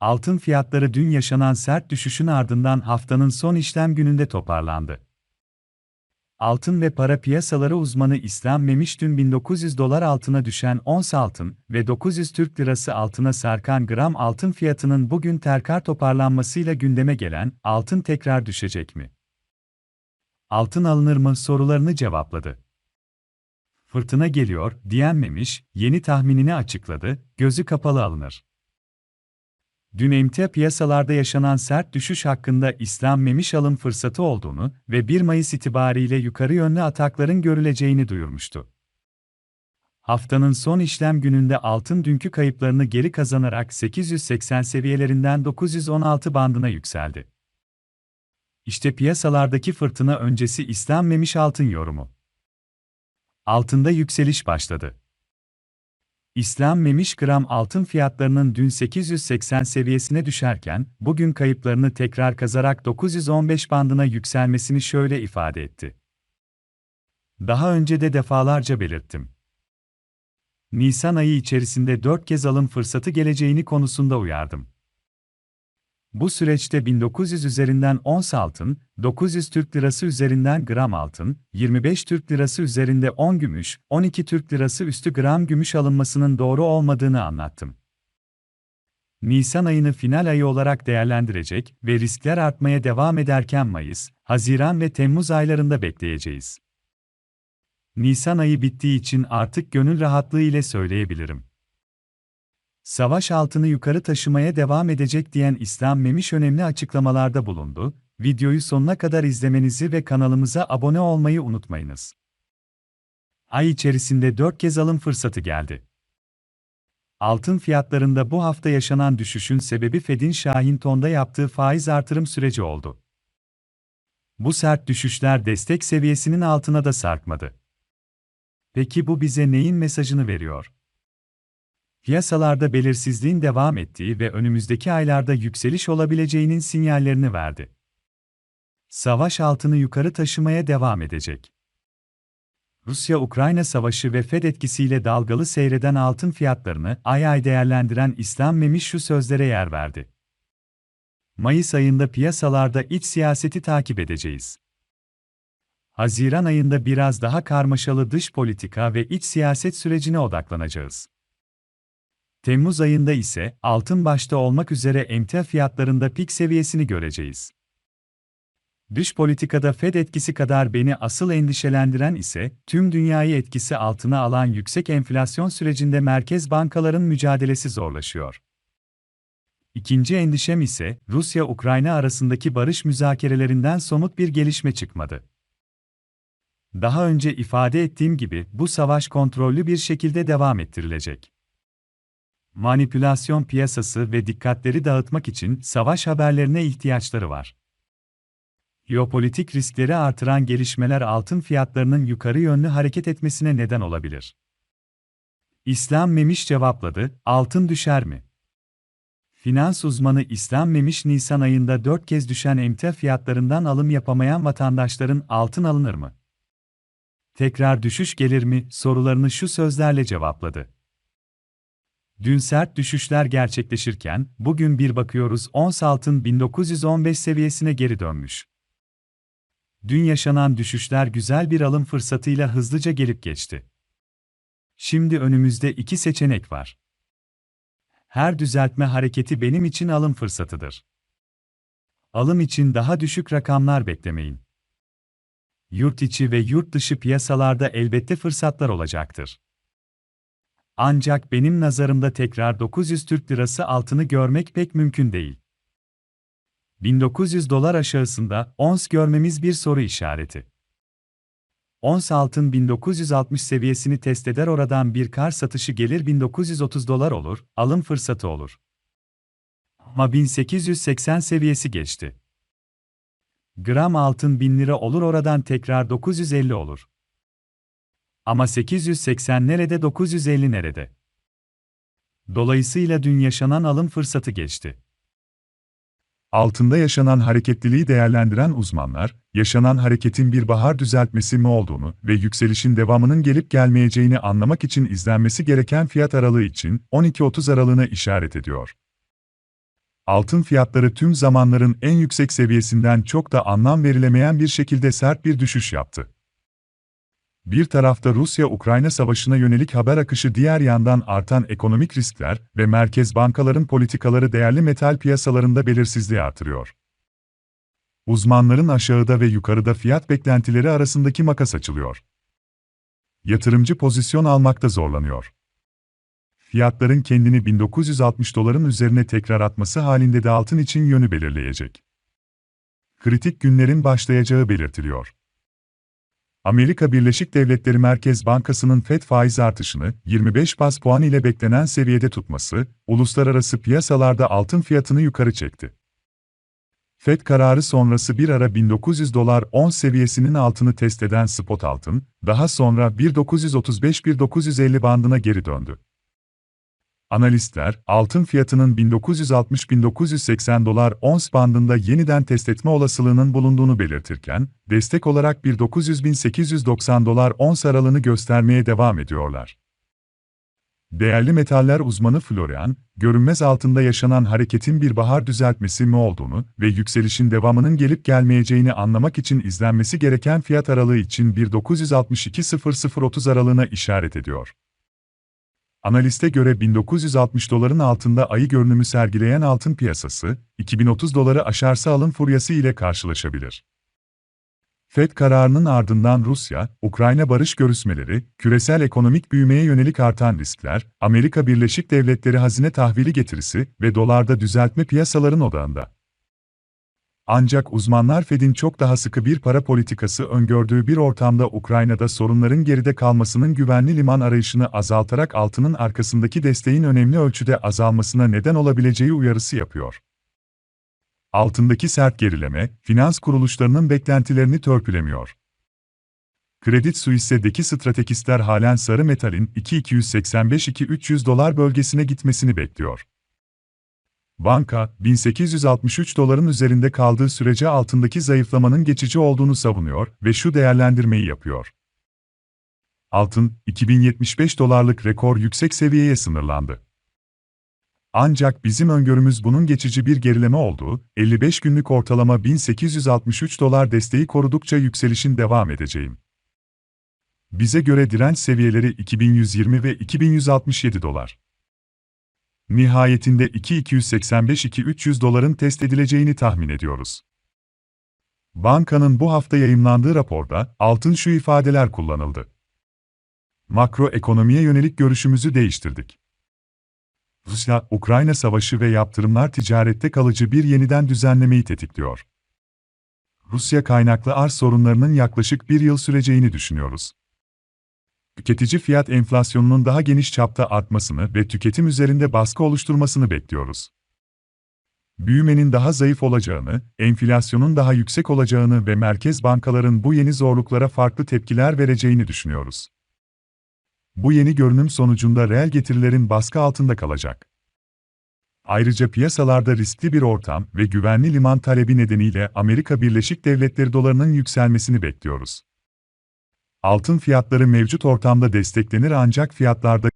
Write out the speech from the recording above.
Altın fiyatları dün yaşanan sert düşüşün ardından haftanın son işlem gününde toparlandı. Altın ve para piyasaları uzmanı İslam Memiş dün 1900 dolar altına düşen ons altın ve 900 Türk lirası altına sarkan gram altın fiyatının bugün terkar toparlanmasıyla gündeme gelen altın tekrar düşecek mi? Altın alınır mı sorularını cevapladı. Fırtına geliyor diyen Memiş, yeni tahminini açıkladı, gözü kapalı alınır. Dün emtia piyasalarda yaşanan sert düşüş hakkında İslam Memiş alım fırsatı olduğunu ve 1 Mayıs itibariyle yukarı yönlü atakların görüleceğini duyurmuştu. Haftanın son işlem gününde altın dünkü kayıplarını geri kazanarak 880 seviyelerinden 916 bandına yükseldi. İşte piyasalardaki fırtına öncesi İslam Memiş altın yorumu. Altında yükseliş başladı. İslam Memiş gram altın fiyatlarının dün 880 seviyesine düşerken, bugün kayıplarını tekrar kazarak 915 bandına yükselmesini şöyle ifade etti. Daha önce de defalarca belirttim. Nisan ayı içerisinde 4 kez alım fırsatı geleceğini konusunda uyardım. Bu süreçte 1900 üzerinden ons altın, 900 Türk lirası üzerinden gram altın, 25 Türk lirası üzerinde 10 gümüş, 12 Türk lirası üstü gram gümüş alınmasının doğru olmadığını anlattım. Nisan ayını final ayı olarak değerlendirecek ve riskler artmaya devam ederken Mayıs, Haziran ve Temmuz aylarında bekleyeceğiz. Nisan ayı bittiği için artık gönül rahatlığı ile söyleyebilirim. Savaş altını yukarı taşımaya devam edecek diyen İslam Memiş önemli açıklamalarda bulundu. Videoyu sonuna kadar izlemenizi ve kanalımıza abone olmayı unutmayınız. Ay içerisinde 4 kez alım fırsatı geldi. Altın fiyatlarında bu hafta yaşanan düşüşün sebebi Fed'in Şahin tonda yaptığı faiz artırım süreci oldu. Bu sert düşüşler destek seviyesinin altına da sarkmadı. Peki bu bize neyin mesajını veriyor? Piyasalarda belirsizliğin devam ettiği ve önümüzdeki aylarda yükseliş olabileceğinin sinyallerini verdi. Savaş altını yukarı taşımaya devam edecek. Rusya-Ukrayna savaşı ve Fed etkisiyle dalgalı seyreden altın fiyatlarını ay ay değerlendiren İslam Memiş şu sözlere yer verdi. Mayıs ayında piyasalarda iç siyaseti takip edeceğiz. Haziran ayında biraz daha karmaşalı dış politika ve iç siyaset sürecine odaklanacağız. Temmuz ayında ise altın başta olmak üzere emtia fiyatlarında pik seviyesini göreceğiz. Dış politikada Fed etkisi kadar beni asıl endişelendiren ise tüm dünyayı etkisi altına alan yüksek enflasyon sürecinde merkez bankaların mücadelesi zorlaşıyor. İkinci endişem ise Rusya-Ukrayna arasındaki barış müzakerelerinden somut bir gelişme çıkmadı. Daha önce ifade ettiğim gibi bu savaş kontrollü bir şekilde devam ettirilecek manipülasyon piyasası ve dikkatleri dağıtmak için savaş haberlerine ihtiyaçları var. Jeopolitik riskleri artıran gelişmeler altın fiyatlarının yukarı yönlü hareket etmesine neden olabilir. İslam Memiş cevapladı, altın düşer mi? Finans uzmanı İslam Memiş Nisan ayında 4 kez düşen emtia fiyatlarından alım yapamayan vatandaşların altın alınır mı? Tekrar düşüş gelir mi sorularını şu sözlerle cevapladı. Dün sert düşüşler gerçekleşirken, bugün bir bakıyoruz ons altın 1915 seviyesine geri dönmüş. Dün yaşanan düşüşler güzel bir alım fırsatıyla hızlıca gelip geçti. Şimdi önümüzde iki seçenek var. Her düzeltme hareketi benim için alım fırsatıdır. Alım için daha düşük rakamlar beklemeyin. Yurt içi ve yurt dışı piyasalarda elbette fırsatlar olacaktır. Ancak benim nazarımda tekrar 900 Türk Lirası altını görmek pek mümkün değil. 1900 dolar aşağısında ons görmemiz bir soru işareti. Ons altın 1960 seviyesini test eder oradan bir kar satışı gelir 1930 dolar olur, alım fırsatı olur. Ama 1880 seviyesi geçti. Gram altın 1000 lira olur oradan tekrar 950 olur. Ama 880 nerede 950 nerede? Dolayısıyla dün yaşanan alım fırsatı geçti. Altında yaşanan hareketliliği değerlendiren uzmanlar, yaşanan hareketin bir bahar düzeltmesi mi olduğunu ve yükselişin devamının gelip gelmeyeceğini anlamak için izlenmesi gereken fiyat aralığı için 12-30 aralığına işaret ediyor. Altın fiyatları tüm zamanların en yüksek seviyesinden çok da anlam verilemeyen bir şekilde sert bir düşüş yaptı. Bir tarafta Rusya-Ukrayna savaşına yönelik haber akışı diğer yandan artan ekonomik riskler ve merkez bankaların politikaları değerli metal piyasalarında belirsizliği artırıyor. Uzmanların aşağıda ve yukarıda fiyat beklentileri arasındaki makas açılıyor. Yatırımcı pozisyon almakta zorlanıyor. Fiyatların kendini 1960 doların üzerine tekrar atması halinde de altın için yönü belirleyecek. Kritik günlerin başlayacağı belirtiliyor. Amerika Birleşik Devletleri Merkez Bankası'nın FED faiz artışını 25 bas puan ile beklenen seviyede tutması, uluslararası piyasalarda altın fiyatını yukarı çekti. FED kararı sonrası bir ara 1900 dolar 10 seviyesinin altını test eden spot altın, daha sonra 1935-1950 bandına geri döndü. Analistler, altın fiyatının 1960-1980 dolar ons bandında yeniden test etme olasılığının bulunduğunu belirtirken, destek olarak 1900-1890 dolar ons aralığını göstermeye devam ediyorlar. Değerli metaller uzmanı Florian, görünmez altında yaşanan hareketin bir bahar düzeltmesi mi olduğunu ve yükselişin devamının gelip gelmeyeceğini anlamak için izlenmesi gereken fiyat aralığı için 1962-0030 aralığına işaret ediyor. Analiste göre 1960 doların altında ayı görünümü sergileyen altın piyasası, 2030 doları aşarsa alım furyası ile karşılaşabilir. FED kararının ardından Rusya, Ukrayna barış görüşmeleri, küresel ekonomik büyümeye yönelik artan riskler, Amerika Birleşik Devletleri hazine tahvili getirisi ve dolarda düzeltme piyasaların odağında. Ancak uzmanlar Fed'in çok daha sıkı bir para politikası öngördüğü bir ortamda Ukrayna'da sorunların geride kalmasının güvenli liman arayışını azaltarak altının arkasındaki desteğin önemli ölçüde azalmasına neden olabileceği uyarısı yapıyor. Altındaki sert gerileme, finans kuruluşlarının beklentilerini törpülemiyor. Credit Suisse'deki stratejistler halen sarı metalin 2285-2300 dolar bölgesine gitmesini bekliyor. Banka, 1863 doların üzerinde kaldığı sürece altındaki zayıflamanın geçici olduğunu savunuyor ve şu değerlendirmeyi yapıyor. Altın, 2075 dolarlık rekor yüksek seviyeye sınırlandı. Ancak bizim öngörümüz bunun geçici bir gerileme olduğu, 55 günlük ortalama 1863 dolar desteği korudukça yükselişin devam edeceğim. Bize göre direnç seviyeleri 2120 ve 2167 dolar. Nihayetinde 2285-2300 doların test edileceğini tahmin ediyoruz. Bankanın bu hafta yayımlandığı raporda altın şu ifadeler kullanıldı. Makro ekonomiye yönelik görüşümüzü değiştirdik. Rusya-Ukrayna savaşı ve yaptırımlar ticarette kalıcı bir yeniden düzenlemeyi tetikliyor. Rusya kaynaklı arz sorunlarının yaklaşık bir yıl süreceğini düşünüyoruz tüketici fiyat enflasyonunun daha geniş çapta artmasını ve tüketim üzerinde baskı oluşturmasını bekliyoruz. Büyümenin daha zayıf olacağını, enflasyonun daha yüksek olacağını ve merkez bankaların bu yeni zorluklara farklı tepkiler vereceğini düşünüyoruz. Bu yeni görünüm sonucunda reel getirilerin baskı altında kalacak. Ayrıca piyasalarda riskli bir ortam ve güvenli liman talebi nedeniyle Amerika Birleşik Devletleri dolarının yükselmesini bekliyoruz. Altın fiyatları mevcut ortamda desteklenir ancak fiyatlarda